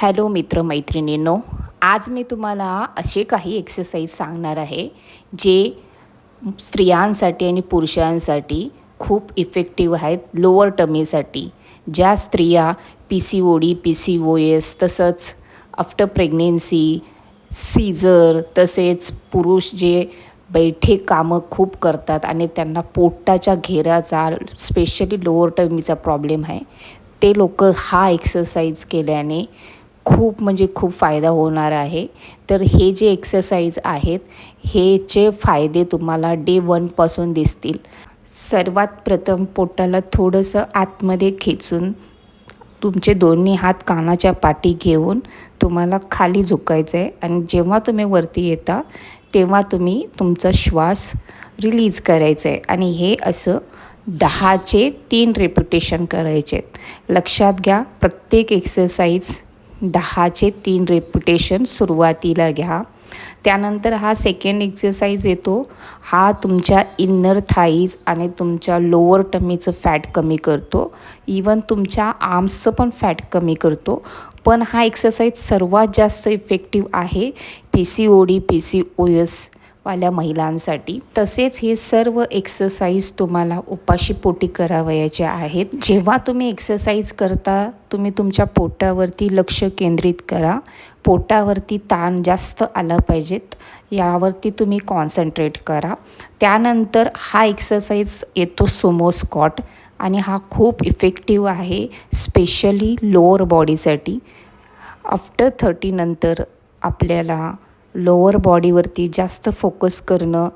Hello मित्र मैत्रिणींनो आज मी तुम्हाला असे काही एक्सरसाइज सांगणार आहे जे स्त्रियांसाठी आणि पुरुषांसाठी खूप इफेक्टिव्ह आहेत लोअर टमीसाठी ज्या स्त्रिया P C O D P C O S तसंच आफ्टर प्रेग्नेन्सी सीझर तसेच पुरुष जे बैठे कामं खूप करतात आणि त्यांना पोटाच्या घेराचा स्पेशली लोअर टमीचा प्रॉब्लेम आहे ते लोक हा एक्सरसाइज केल्याने खूप म्हणजे खूप फायदा होणार आहे. तर हे जे एक्सरसाइज आहेत हेचे फायदे तुम्हाला डे वनपासून दिसतील. सर्वात प्रथम पोटाला थोडंसं आतमध्ये खेचून तुमचे दोन्ही हात कानाच्या पाठी घेऊन तुम्हाला खाली झुकायचं आहे आणि जेव्हा तुम्ही वरती येता तेव्हा तुम्ही तुमचा श्वास रिलीज करायचा आहे आणि हे असं दहाचे तीन रेप्युटेशन करायचे आहेत लक्षात घ्या प्रत्येक एक्सरसाइज दहाचे तीन रेप्युटेशन सुरुवातीला घ्या. त्यानंतर हा सेकंड एक्सरसाइज येतो. हा तुमच्या इन्नर थाईज आणि तुमच्या लोअर टमीचं फॅट कमी करतो. इवन तुमच्या आर्म्सचं पण फॅट कमी करतो. पण हा एक्सरसाइज सर्वात जास्त इफेक्टिव्ह आहे. P C O D P C O S वाल्या महिलांसाठी. तसेच हे सर्व एक्सरसाइज तुम्हाला उपाशीपोटी करावयाचे आहेत. जेव्हा तुम्ही एक्सरसाइज करता तुम्ही तुमच्या पोटावरती लक्ष केंद्रित करा. पोटावरती ताण जास्त आला पाहिजेत. यावरती तुम्ही कॉन्सन्ट्रेट करा. त्यानंतर हा एक्सरसाइज येतो सुमो स्कॉट आणि हा खूप इफेक्टिव्ह आहे स्पेशली लोअर बॉडीसाठी आफ्टर थर्टीनंतर आपल्याला लोअर बॉडीवरती जास्त फोकस करणं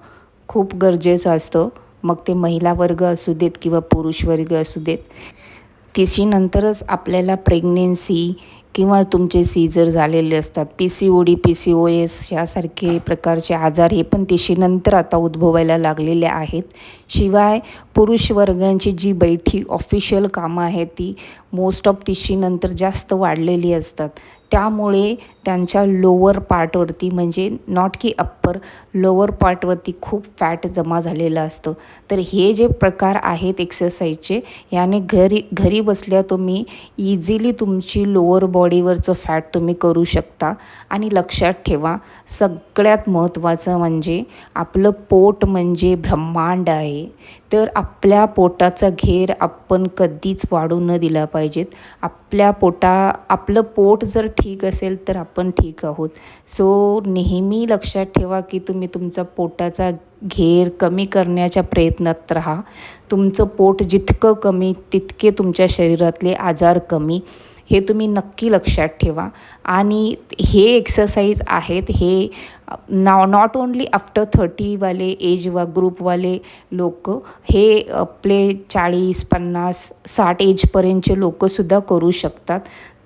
खूप गरजेचं असतं. मग ते महिला वर्ग असू देत किंवा पुरुष वर्ग असू देत. तिशीनंतरच आपल्याला प्रेग्नेन्सी किंवा तुमचे सीझर झालेले असतात. P C O D P C O S यासारखे प्रकारचे आजार हे पण तिशीनंतर आता उद्भवायला लागलेले आहेत. शिवाय पुरुष वर्गांची जी बैठी ऑफिशियल कामं आहेत ती मोस्ट ऑफ तिशीनंतर जास्त वाढलेली असतात. त्यामुळे त्यांच्या लोअर पार्टवरती म्हणजे नॉट की अप्पर लोअर पार्टवरती खूप फॅट जमा झालेलं असतं. तर हे जे प्रकार आहेत एक्सरसाइजचे याने घरी घरी बसल्या तुम्ही इझिली तुमची लोअर बॉडीवरचं फॅट तुम्ही करू शकता. आणि लक्षात ठेवा सगळ्यात महत्त्वाचं म्हणजे आपलं पोट म्हणजे ब्रह्मांड आहे. तर आपल्या पोटाचा घेर आपण कधीच वाढू न दिला पाहिजेत. आप आपल्या पोटा आपलं पोट जर ठीक असेल तर आपण ठीक आहोत. सो नेहमी लक्षात ठेवा की तुम्ही तुमचा पोटाचा घेर कमी करण्याच्या प्रयत्नात राहा. तुमचं पोट जितकं कमी तितके तुमच्या शरीरातले आजार कमी. हे तुम्ही नक्की लक्षात ठेवा. आणि हे एक्सरसाइज आहेत हे नाव नॉट ओन्ली आफ्टर थर्टीवाले एज वा ग्रुपवाले लोक हे आपले चाळीस पन्नास साठ एजपर्यंतचे लोकंसुद्धा करू शकतात.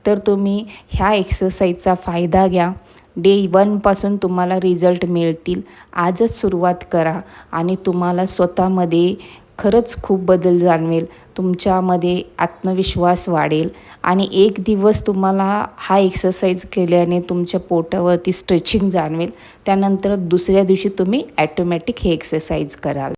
तर तुम्ही ह्या एक्सरसाइजचा फायदा घ्या. डे वनपासून तुम्हाला रिझल्ट मिळतील. आजच सुरुवात करा. आणि तुम्हाला स्वतःमध्ये खरंच खूप बदल जाणवेल. तुमच्यामध्ये आत्मविश्वास वाढेल. आणि एक दिवस तुम्हाला हा एक्सरसाइज केल्याने तुमच्या पोटावरती स्ट्रेचिंग जाणवेल. त्यानंतर दुसऱ्या दिवशी तुम्ही ॲटोमॅटिक हे एक्सरसाइज कराल.